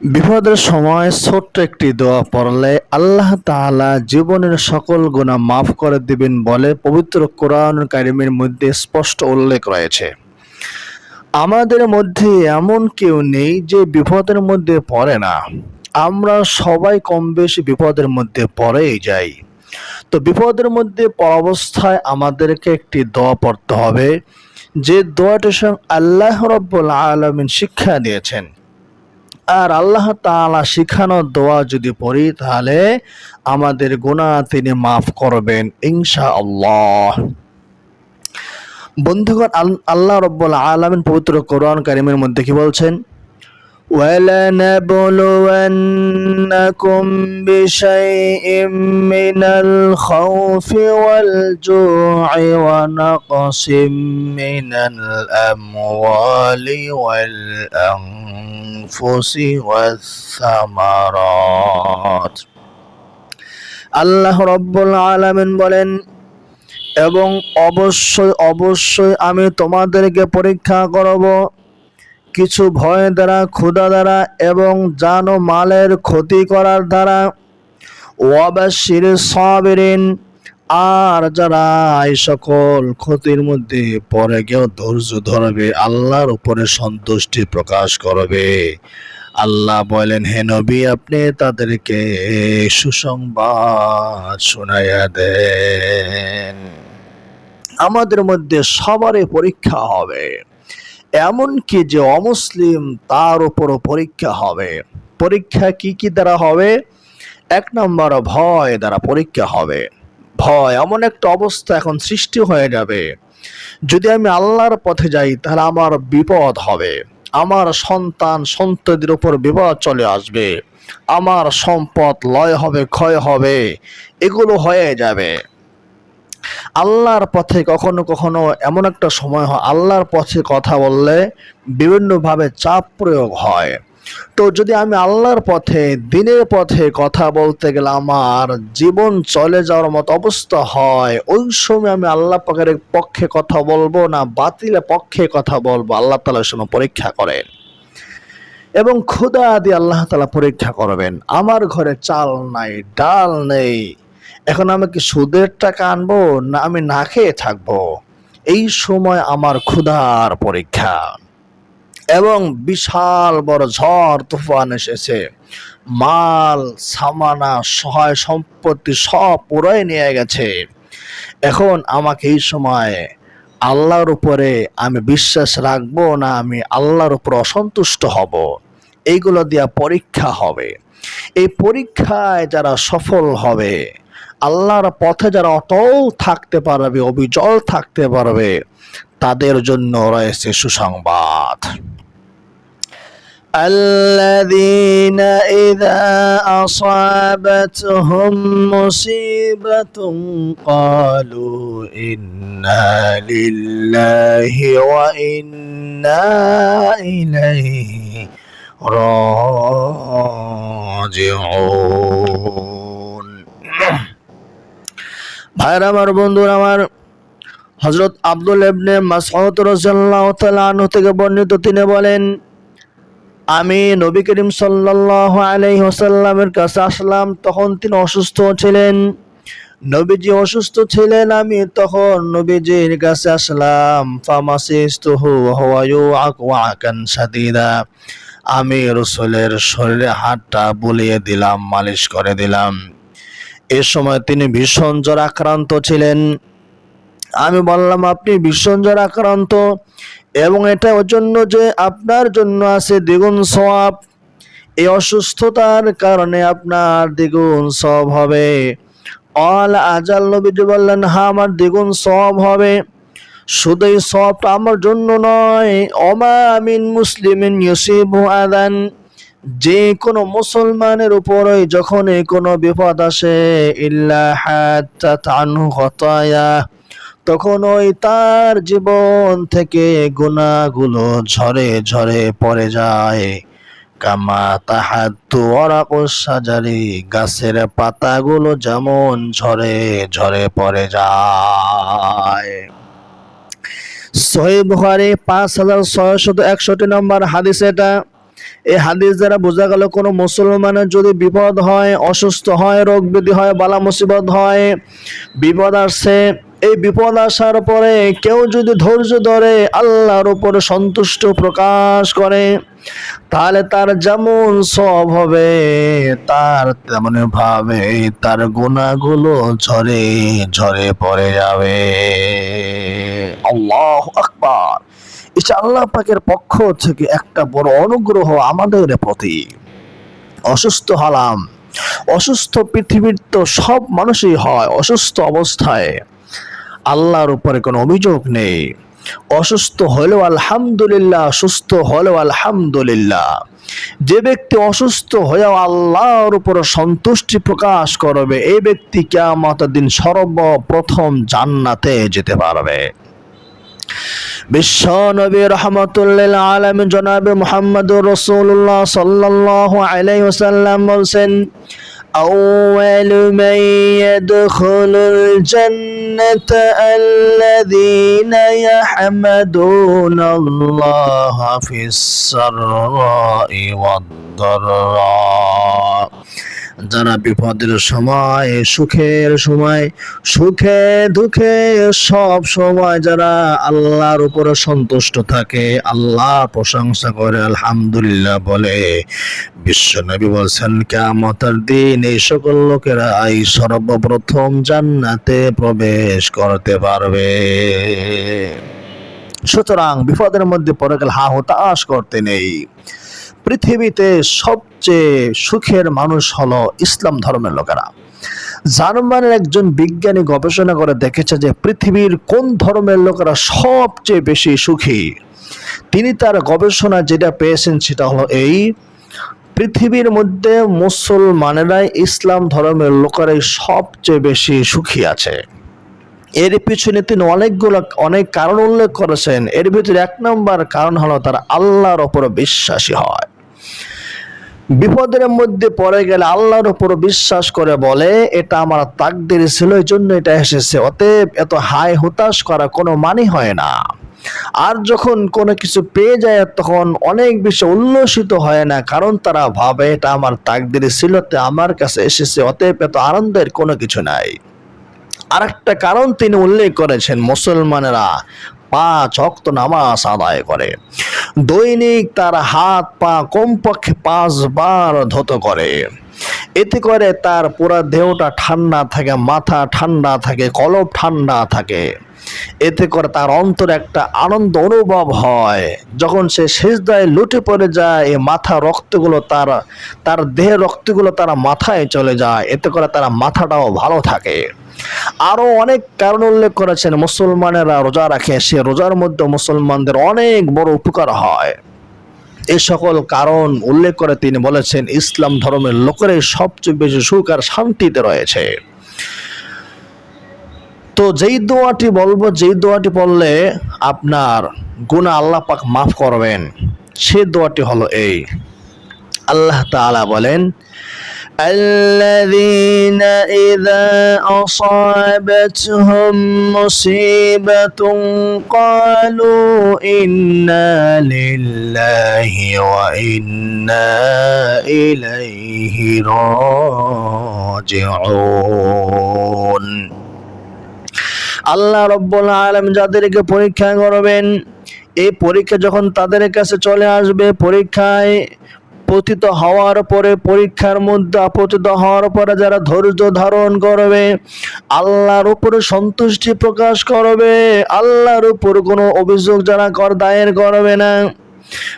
বিপদের সময় ছোট্ট একটি দোয়া পড়লে আল্লাহ তাআলা জীবনের সকল গুনাহ মাফ করে দিবেন বলে পবিত্র কোরআন কারিমের মধ্যে স্পষ্ট উল্লেখ রয়েছে। আমাদের মধ্যে এমন কেউ নেই যে বিপদের মধ্যে পড়ে না। আমরা সবাই কম বেশি বিপদের মধ্যে পড়েই যাই। তো বিপদের মধ্যে অবস্থায় আমাদেরকে একটি দোয়া পড়তে হবে। যে দোয়াটির সঙ্গে আল্লাহ রব্বুল আলমিন শিক্ষা দিয়েছেন। আর আল্লাহ তাআলা শিখানো দোয়া যদি পড়ি তাহলে আমাদের গুনাহ তিনি মাফ করবেন ইনশা আল্লাহ বন্ধুগণ আল- আল্লাহ রব্বুল আলামিন পবিত্র কোরআন কারিমের মধ্যে কি বলছেন ولنبلونكم بشيء من الخوف والجوع ونقص من الأموال والأنفس والثمرات আল্লাহ রব্বুল আলামিন বলেন এবং অবশ্যই অবশ্যই আমি তোমাদেরকে পরীক্ষা করব কিছু ভয় দ্বারা ক্ষুধা দ্বারা এবং জান ও মালের ক্ষতি করার দ্বারা ওয়াবাশির সাবিরিন আর যারা এই সকল ক্ষতির মধ্যে পরে কেউ ধৈর্য ধরবে, আল্লাহর উপরে সন্তুষ্টি প্রকাশ করবে। আল্লাহ বলেন, হে নবী, আপনি তাদেরকে সুসংবাদ শোনাইয়া দেন। আমাদের মধ্যে সবারই পরীক্ষা হবে। এমনকি যে অমুসলিম, তার উপরও পরীক্ষা হবে। পরীক্ষা কি কি দ্বারা হবে? এক নম্বর ভয় দ্বারা পরীক্ষা হবে। ভয়, এমন একটা অবস্থা এখন সৃষ্টি হয়ে যাবে। যদি আমি আল্লাহর পথে যাই, তাহলে আমার বিপদ হবে। আমার সন্তান সন্ততির উপর বিপদ চলে আসবে। আমার সম্পদ লয় হবে, ক্ষয় হবে। এগুলো হয়ে যাবে। আল্লাহর পথে কখনো কখনো এমন একটা সময় হয়, আল্লাহর পথে কথা বললে বিভিন্নভাবে চাপ প্রয়োগ হয়। তো যদি আমি আল্লাহর পথে, দিনের পথে কথা বলতে গেলে আমার জীবন চলে যাওয়ার মতো অবস্থা হয়, ওই সময় আমি আল্লাহ পাকের পক্ষে কথা বলব না, বাতিলের পক্ষে কথা বলব, আল্লাহ তালা সময় পরীক্ষা করেন। এবং ক্ষুদা দিয়ে আল্লাহ তালা পরীক্ষা করবেন। আমার ঘরে চাল নাই, ডাল নেই। এখন আমি কি সুদের টাকা আনব না আমি না খেয়ে থাকব? এই সময় আমার ক্ষুধার পরীক্ষা। এবং বিশাল বড় ঝড় তুফান এসেছে। মাল, সামানা, সহায় সম্পত্তি সব পুরোই নিয়ে গেছে। এখন আমাকে এই সময় আল্লাহর উপরে আমি বিশ্বাস রাখব না, আমি আল্লাহর উপর অসন্তুষ্ট হব। এইগুলো দিয়া পরীক্ষা হবে। এই পরীক্ষায় যারা সফল হবে আল্লাহর পথে যারা অটল থাকতে পারবে অবিচল থাকতে পারবে তাদের জন্য রয়েছে সুসংবাদ الذين إذا أصابتهم مصيبة قالوا إنا لله وإنا إليه راجعون ভাইরা আমার বন্ধুরা, আমার হজরত আব্দুল ইবনে মাসউদ রাদিয়াল্লাহু তাআলা থেকে বর্ণিত, তিনি বলেন, আমি নবী করিম সাল্লাল্লাহু আলাইহি হোসাল্লামের কাছে আসলাম, তখন তিনি অসুস্থ ছিলেন। নবীজি অসুস্থ ছিলেন, আমি তখন নবীজির কাছে আসলাম। আমি রসুলের শরীরে হাতটা বুলিয়ে দিলাম, মালিশ করে দিলাম। এ সময় তিনি ভীষণ জ্বর আক্রান্ত ছিলেন। আমি বললাম, আপনি ভীষণ জ্বর আক্রান্ত এবং এটা ওর জন্য যে আপনার জন্য আছে দ্বিগুণ সওয়াব। এই অসুস্থতার কারণে আপনার দ্বিগুণ সব হবে। অল আজাল নবীজি বললেন হ্যাঁ আমার দ্বিগুণ সব হবে। শুধু এই সবটা আমার জন্য নয়। অমা মিন মুসলিমিন ইউসিবু আদান যে কোনো মুসলমানের উপরই যখনই কোনো বিপদ আসে তখন ওই তার জীবন থেকে গুণাগুলো ঝরে ঝরে পড়ে যায়। কামা অরাকুস সাজারি গাছের পাতাগুলো যেমন ঝরে ঝরে পড়ে যায়। সহি বুখারি পাঁচ হাজার ছয়শত একষট্টি নম্বর হাদিস এটা। এই হাদিস দ্বারা বোঝা গেল কোনো মুসলমানের যদি বিপদ হয়, অসুস্থ হয়, রোগ ব্যাধি হয়, বালা মুসিবত হয়, বিপদ আসছে এই বিপদ আসার পরে কেউ যদি ধৈর্য ধরে আল্লাহর উপর সন্তুষ্ট প্রকাশ করে, তাহলে তার যেমন সব হবে, তার তেমন ভাবে তার গুণাগুলো ঝরে ঝরে পড়ে যাবে। আল্লাহ আকবার। আল্লাহ পাকের পক্ষ থেকে একটা বড় অনুগ্রহ আমাদের প্রতি। অসুস্থ হলাম। অসুস্থ পৃথিবীর তো সব মানুষই হয় অসুস্থ অবস্থায়। আল্লাহর উপরে কোনো অভিযোগ নেই। অসুস্থ হলেও আলহামদুলিল্লাহ, সুস্থ হলেও আলহামদুলিল্লাহ। যে ব্যক্তি অসুস্থ হয়েও আল্লাহর উপর সন্তুষ্টি প্রকাশ করবে, এই ব্যক্তি কেমত দিন সর্বপ্রথম জান্নাতে যেতে পারবে। বিশ্ব নবী রহমতুল্লাহ আলম জনাবে মোহাম্মদুর রসুল্লাহ সাল্লাহ আলাই ওসাল্লাম বলছেন أول من يدخل الجنة الذين يحمدون الله في السراء والضراء যারা বিপদের সময়, সুখের সময়, সুখে দুঃখে সব সময় যারা আল্লাহর উপরে সন্তুষ্ট থাকে, আল্লাহ প্রশংসা করে, আলহামদুলিল্লাহ বলে। বিশ্ব নবী বলছেন কেমতার দিন এই সকল লোকেরা এই সর্বপ্রথম জান্নাতে প্রবেশ করতে পারবে। সুতরাং বিপদের মধ্যে পরে গেলে হা হতাশ করতে নেই। পৃথিবীতে সবচেয়ে সুখের মানুষ হলো ইসলাম ধর্মের লোকেরা। জার্মানের একজন বিজ্ঞানী গবেষণা করে দেখেছে যে পৃথিবীর কোন ধর্মের লোকেরা সবচেয়ে বেশি সুখী। তিনি তার গবেষণা যেটা পেয়েছেন সেটা হলো এই, পৃথিবীর মধ্যে মুসলমানেরাই ইসলাম ধর্মের লোকেরাই সবচেয়ে বেশি সুখী আছে। এর পিছনে তিনি অনেকগুলো অনেক কারণ উল্লেখ করেছেন। এর ভিতরে এক নম্বর কারণ হলো তারা আল্লাহর ওপর বিশ্বাসী হয়। বিপদের মধ্যে পড়ে গেলে আল্লাহর উপর বিশ্বাস করে বলে, এটা আমার তাকদের ছিল এই জন্য এটা এসেছে। অতএব এত হাই হতাশ করা কোনো মানে হয় না। আর যখন কোনো কিছু পেয়ে যায়, তখন অনেক বেশি উল্লসিত হয় না, কারণ তারা ভাবে, এটা আমার তাকদের ছিল আমার কাছে এসেছে, অতএব এত আনন্দের কোনো কিছু নাই। আরেকটা কারণ তিনি উল্লেখ করেছেন, মুসলমানেরা পাঁচ অক্ত নামাজ আদায় করে। দৈনিক তার হাত পা কমপক্ষে পাঁচবার ধত করে। এতে করে তার পুরা দেহটা ঠান্ডা থাকে, মাথা ঠান্ডা থাকে, কলব ঠান্ডা থাকে। এতে করে তার অন্তরে একটা আনন্দ অনুভব হয়। যখন সে শেষদায় লুটে পড়ে যায় এই মাথা রক্তগুলো তার তার দেহের রক্তগুলো তার মাথায় চলে যায়। এতে করে তার মাথাটাও ভালো থাকে। আরও অনেক কারণ উল্লেখ করেছেন মুসলমানেরা রোজা রাখে। সে রোজার মধ্যে মুসলমানদের অনেক বড় উপকার হয়। এ সকল কারণ উল্লেখ করে তিনি বলেছেন, ইসলাম ধর্মের লোকেরাই সবচেয়ে বেশি সুখ আর শান্তিতে রয়েছে। তো যেই দোয়াটি বলব, যেই দোয়াটি পড়লে আপনার গুণা আল্লাহ পাক মাফ করবেন, সে দোয়াটি হলো এই। আল্লাহ তাআলা বলেন الذين إذا أصابتهم مصيبة قالوا إنا لله وإنا إليه راجعون আল্লাহ রব্বুল আলম যাদেরকে পরীক্ষা করবেন এই পরীক্ষা যখন তাদের কাছে চলে আসবে পরীক্ষায় পতিত হওয়ার পরে পরীক্ষার মধ্যে আপতিত হওয়ার পরে যারা ধৈর্য ধারণ করবে, আল্লাহর উপরে সন্তুষ্টি প্রকাশ করবে, আল্লাহর উপর কোনো অভিযোগ যারা কর দায়ের করবে না।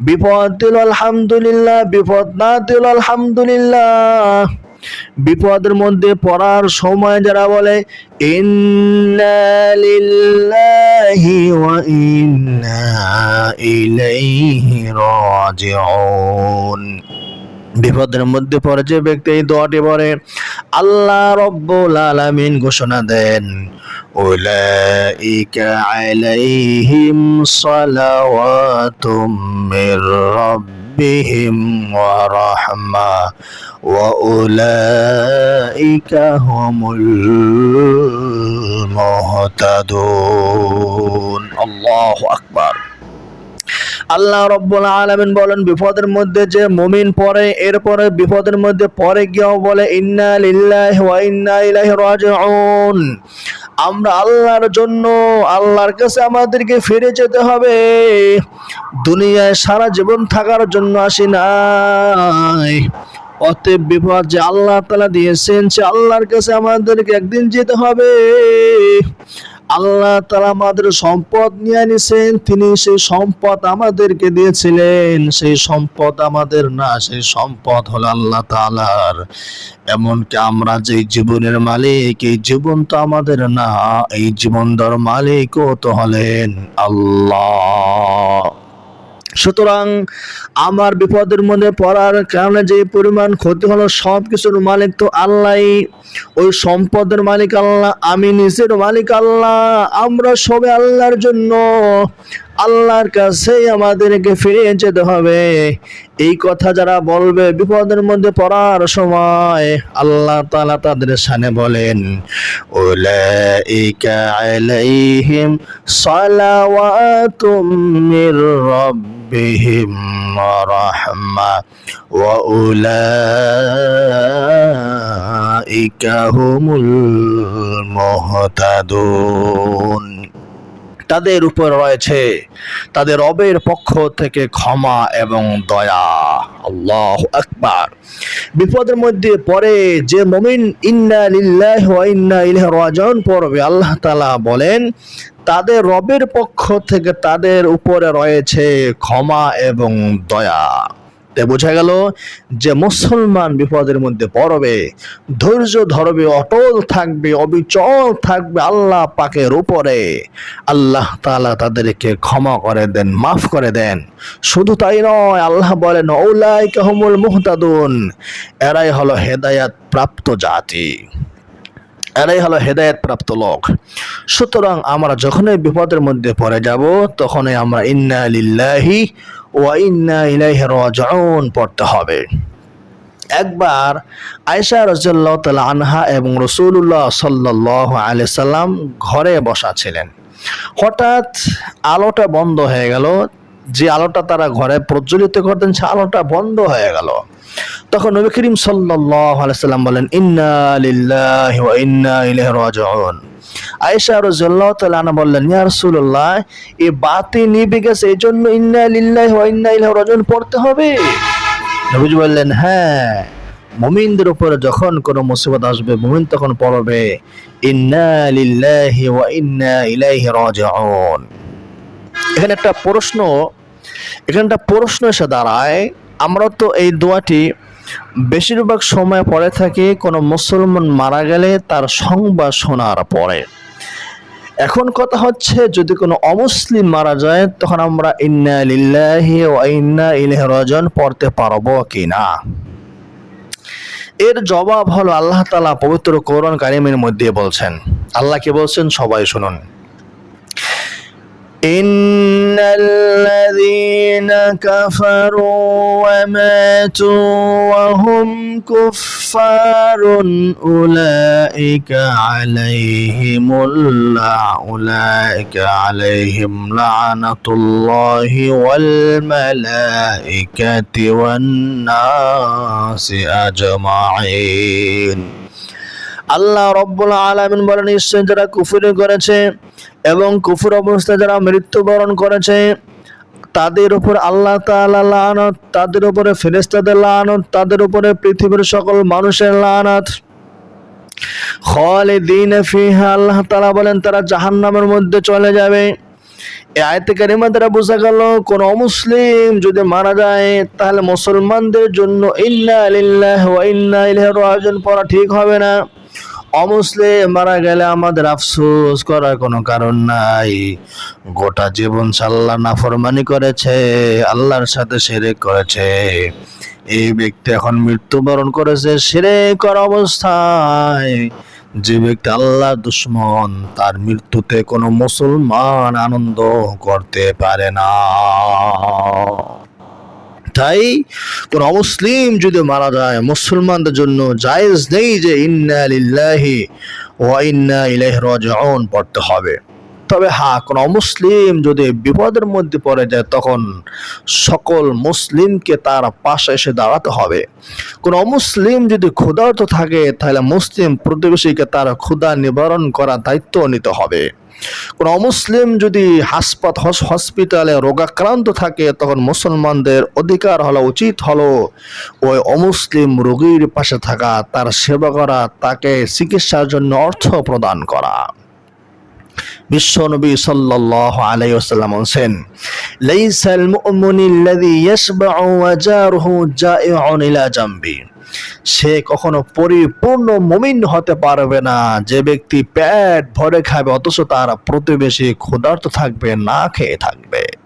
বিপদ দিল আলহামদুলিল্লাহ, বিপদ না দিল আলহামদুলিল্লাহ। বিপদের মধ্যে পড়ার সময় যারা বলে ইন্না লিল্লাহি ওয়া ইন্না ইলাইহি রাজিউন বিপদের মধ্যে পড়ে যে ব্যক্তি এই দোয়াটি পড়ে আল্লাহ রব্বুল আলামিন ঘোষণা দেন أولئك عليهم صلوات من ربهم ورحمة وأولئك هم المهتدون الله أكبر আল্লাহ রব্বুল আলামিন বলেন বিপদের মধ্যে যে মুমিন পড়ে এরপরে বিপদের মধ্যে পরে গিয়েও বলে ইন্না লিল্লাহি ওয়া ইন্না ইলাইহি রাজিউন আমরা আল্লাহর জন্য আল্লাহর কাছে আমাদেরকে ফিরে যেতে হবে দুনিয়ায় সারা জীবন থাকার জন্য আসি নাই অতএব বিপদ যে আল্লাহ তালা দিয়েছেন, সে আল্লাহর কাছে আমাদেরকে একদিন যেতে হবে। আল্লাহ তালা আমাদের সম্পদ নিয়ে নিছেন তিনি সেই সম্পদ আমাদেরকে দিয়েছিলেন। সেই সম্পদ আমাদের না, সেই সম্পদ হলো আল্লাহ তালার এমনকি আমরা যে জীবনের মালিক, এই জীবন তো আমাদের না, এই জীবন দর মালিকও তো হলেন আল্লাহ। সুতরাং আমার বিপদের মধ্যে পড়ার কারণে যে পরিমাণ ক্ষতি হলো সব কিছুর মালিক তো আল্লাহ। ওই সম্পদের মালিক আল্লাহ, আমি নিজের মালিক আল্লাহ। আমরা সবে আল্লাহর জন্য আল্লাহর কাছেই আমাদেরকে ফিরে যেতে হবে। এই কথা যারা বলবে, বিপদের মধ্যে পড়ার সময় আল্লাহ তালা তাদের সামনে বলেন, উলাইকা ওয়া তাদের উপর রয়েছে। তাদের রবের পক্ষ থেকে ক্ষমা এবং দয়া। আল্লাহ আকবার। বিপদের মধ্যে পরে যে মমিন ইন্না লিল্লাহি ওয়া ইন্না ইলাইহি রাজিউন পড়বে, আল্লাহ তাআলা বলেন, তাদের রবের পক্ষ থেকে তাদের উপরে রয়েছে ক্ষমা এবং দয়া। বোঝা গেল যে মুসলমান বিপদের মধ্যে পড়বে, ধৈর্য ধরবে, অটল থাকবে, অবিচল থাকবে আল্লাহ পাকের উপরে। আল্লাহ তাআলা তাদেরকে ক্ষমা করে দেন, মাফ করে দেন। শুধু তাই নয়, আল্লাহ বলেন ওলাই কাহমুল মুহতাদুন এরাই হলো হেদায়াত প্রাপ্ত জাতি। এরাই হলো হেদায়েত প্রাপ্ত লোক। সুতরাং আমরা যখনই বিপদের মধ্যে পড়ে যাব, তখনই আমরা ইন্না লিল্লাহি ওয়া ইন্না ইলাইহি রাজিউন পড়তে হবে। একবার আয়েশা রাদিয়াল্লাহু তাআলা আনহা এবং রাসূলুল্লাহ সাল্লাল্লাহু আলাইহি সাল্লাম ঘরে বসা ছিলেন। হঠাৎ আলোটা বন্ধ হয়ে গেল যে আলোটা তারা ঘরে প্রজ্বলিত করতেন, সে আলোটা বন্ধ হয়ে গেল। তখন নবী করিম সাল্লাল্লাহু আলাইহি সাল্লাম বলেন, ইন্না লিল্লাহি ওয়া ইন্না ইলাইহি রাজিউন। আয়েশা রাদিয়াল্লাহু তাআলা বললেন, ইয়া রাসূলুল্লাহ এই বাতি নিভে গেছে জন্য ইন্না লিল্লাহি ওয়া ইন্না ইলাইহি রাজিউন পড়তে হবে। নবীজি বললেন হ্যাঁ মুমিনদের উপরে যখন কোনো মুসিবত আসবে, মুমিন তখন পড়বে, ইন্না লিল্লাহি ওয়া ইন্না ইলাইহি রাজিউন। এখানে একটা প্রশ্ন, এখানে একটা প্রশ্ন এসে দাঁড়ায়। আমরা তো এই দোয়াটি বেশিরভাগ সময় পড়ে থাকি, কোনো মুসলমান মারা গেলে তার সংবাদ শোনার পরে। এখন কথা হচ্ছে, যদি কোনো অমুসলিম মারা যায়, তখন আমরা ইন্না লিল্লাহি ওয়া ইন্না ইলাইহি রাজিউন পড়তে পারব কিনা? এর জবাব হলো আল্লাহ তাআলা পবিত্র কোরআন কারিমের মধ্যে বলছেন। আল্লাহ কি বলছেন? সবাই শুনুন। إن الذين كفروا وماتوا وهم كفار أولئك عليهم اللع أولئك عليهم لعنة الله والملائكة والناس أجمعين. আল্লাহ রব্বুল আলামিন বলেন নিশ্চয় যারা কুফরি করেছে এবং কুফুর অবস্থায় যারা মৃত্যুবরণ করেছে, তাদের উপর আল্লাহ তাআলা লানত, তাদের উপরে ফেরেস্তাদের লানত, তাদের উপরে পৃথিবীর সকল মানুষের লানত। খালিদিন ফিহা, আল্লাহ তাআলা বলেন, তারা জাহান্নামের মধ্যে চলে যাবে। এই আয়তে কারিমা দ্বারা বোঝা গেল, কোন অমুসলিম যদি মারা যায়, তাহলে মুসলমানদের জন্য ইন্না লিল্লাহি ওয়া ইন্না ইলাইহি পড়া ঠিক হবে না। অমুসলিম মারা গেলে আমাদের আফসোস করার কোনো কারণ নাই। গোটা জীবন সাল্লাহ নাফরমানি করেছে, আল্লাহর সাথে শিরক করেছে। এই ব্যক্তি এখন মৃত্যুবরণ করেছে শিরক করা অবস্থায়। যে ব্যক্তি আল্লাহ দুশ্মন, তার মৃত্যুতে কোনো মুসলমান আনন্দ করতে পারে না। তাই কোন অমুসলিম যদি মারা যায়, মুসলমানদের জন্য জায়েজ নেই যে ইন্না লিল্লাহি ওয়া ইন্না পড়তে হবে। তবে হ্যাঁ কোনো মুসলিম যদি বিপদের মধ্যে পড়ে যায়, তখন সকল মুসলিমকে তার পাশে এসে দাঁড়াতে হবে। কোনো অমুসলিম যদি ক্ষুধার্ত থাকে, তাহলে মুসলিম প্রতিবেশীকে তার ক্ষুধা নিবারণ করার দায়িত্ব নিতে হবে। কোনো অমুসলিম যদি হাসপাত হসপিটালে রোগাক্রান্ত থাকে, তখন মুসলমানদের অধিকার হলো উচিত হলো ওই অমুসলিম রোগীর পাশে থাকা, তার সেবা করা, তাকে চিকিৎসার জন্য অর্থ প্রদান করা। বিশ্বনবী সাল্লাল্লাহু আলাইহি ওয়াসাল্লাম বলেন লাইসাল মুমিনুল্লাযী ইয়াশবাউ ওয়া জাইউন ইলা জামবি। সে কখনো পরিপূর্ণ মুমিন হতে পারবে না। যে ব্যক্তি পেট ভরে খাবে, অথচ তার প্রতিবেশী ক্ষুধার্ত থাকবে, না খেয়ে থাকবে।